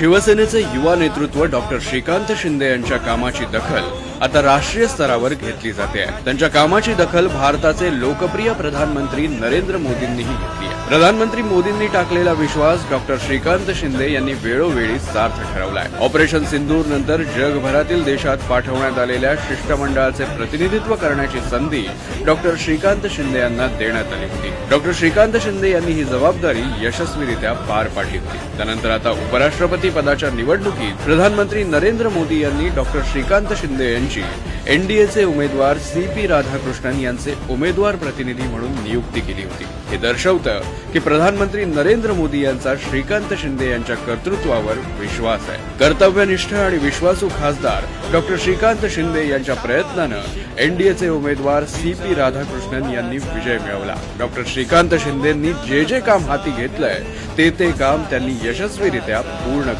शिवसेनेचे युवा नेतृत्व डॉक्टर श्रीकांत शिंदे यांच्या कामाची दखल आता राष्ट्रीय स्तरावर घेतली जाते. त्यांच्या कामाची दखल भारताचे लोकप्रिय प्रधानमंत्री नरेंद्र मोदींनीही घेतली आहे. प्रधानमंत्री मोदींनी टाकलेला विश्वास डॉक्टर श्रीकांत शिंदे यांनी वेळोवेळी सार्थ ठरवलाय. ऑपरेशन सिंदूर नंतर जगभरातील देशात पाठवण्यात आलेल्या शिष्टमंडळाचे प्रतिनिधित्व करण्याची संधी डॉक्टर श्रीकांत शिंदे यांना देण्यात आली होती. डॉक्टर श्रीकांत शिंदे यांनी ही जबाबदारी यशस्वीरित्या पार पाडली होती. त्यानंतर आता उपराष्ट्रपती पदाच्या निवडणुकीत प्रधानमंत्री नरेंद्र मोदी यांनी डॉक्टर श्रीकांत शिंदे यांची एनडीएचे उमेदवार सी पी राधाकृष्णन यांचे उमेदवार प्रतिनिधी म्हणून नियुक्ती केली होती. हे दर्शवतं की प्रधानमंत्री नरेंद्र मोदी यांचा श्रीकांत शिंदे यांच्या कर्तृत्वावर विश्वास आहे. कर्तव्यनिष्ठ आणि विश्वासू खासदार डॉक्टर श्रीकांत शिंदे यांच्या प्रयत्नानं एनडीएचे उमेदवार सी पी राधाकृष्णन यांनी विजय मिळवला. डॉक्टर श्रीकांत शिंदेंनी जे जे काम हाती घेतलंय ते ते काम त्यांनी यशस्वीरित्या पूर्ण